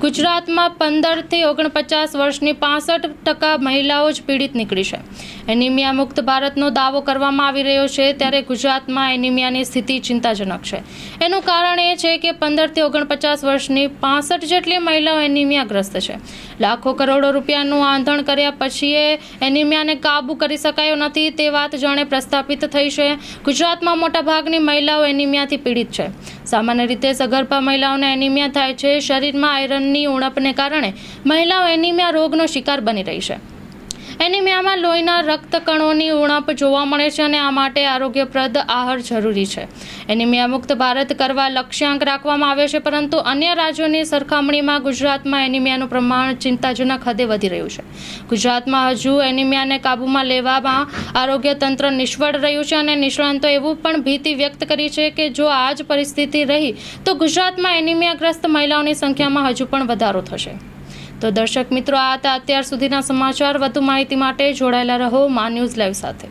ગુજરાતમાં પંદરથી ઓગણપચાસ વર્ષની પાસઠ ટકા મહિલાઓ જ પીડિત નીકળી છે. એનિમિયા મુક્ત ભારતનો દાવો કરવામાં આવી રહ્યો છે ત્યારે ગુજરાતમાં એનિમિયાની સ્થિતિ ચિંતાજનક છે. એનું કારણ એ છે કે પંદરથી ઓગણપચાસ વર્ષની પાસઠ જેટલી મહિલાઓ એનિમિયાગ્રસ્ત છે. લાખો કરોડો રૂપિયાનું આંધણ કર્યા પછી એનિમિયાને કાબૂ કરી શકાયો નથી તે વાત જાણે પ્રસ્થાપિત થઈ છે. ગુજરાતમાં મોટાભાગની મહિલાઓ એનિમિયાથી પીડિત છે. સામાન્ય રીતે સગર્ભા મહિલાઓને એનિમિયા થાય છે. શરીરમાં આયરનની ઉણપને કારણે મહિલાઓ એનિમિયા રોગનો શિકાર બની રહી છે. એનિમિયામાં લોહીના રક્તકણોની ઉણપ જોવા મળે છે અને આ માટે આરોગ્યપ્રદ આહાર જરૂરી છે. એનિમિયા મુક્ત ભારત કરવા લક્ષ્યાંક રાખવામાં આવે છે, પરંતુ અન્ય રાજ્યોની સરખામણીમાં ગુજરાતમાં એનિમિયાનું પ્રમાણ ચિંતાજનક હદે વધી રહ્યું છે. ગુજરાતમાં હજુ એનિમિયાને કાબૂમાં લેવામાં આરોગ્ય તંત્ર નિષ્ફળ રહ્યું છે અને નિષ્ણાંતો એવું પણ ભીતિ વ્યક્ત કરી છે કે જો આ જ પરિસ્થિતિ રહી, તો ગુજરાતમાં એનિમિયાગ્રસ્ત મહિલાઓની સંખ્યામાં હજુ પણ વધારો થશે. તો દર્શક મિત્રો, આ હતા અત્યાર સુધીના સમાચાર. વધુ માહિતી માટે જોડાયેલા રહો મા ન્યૂઝ લાઈવ સાથે.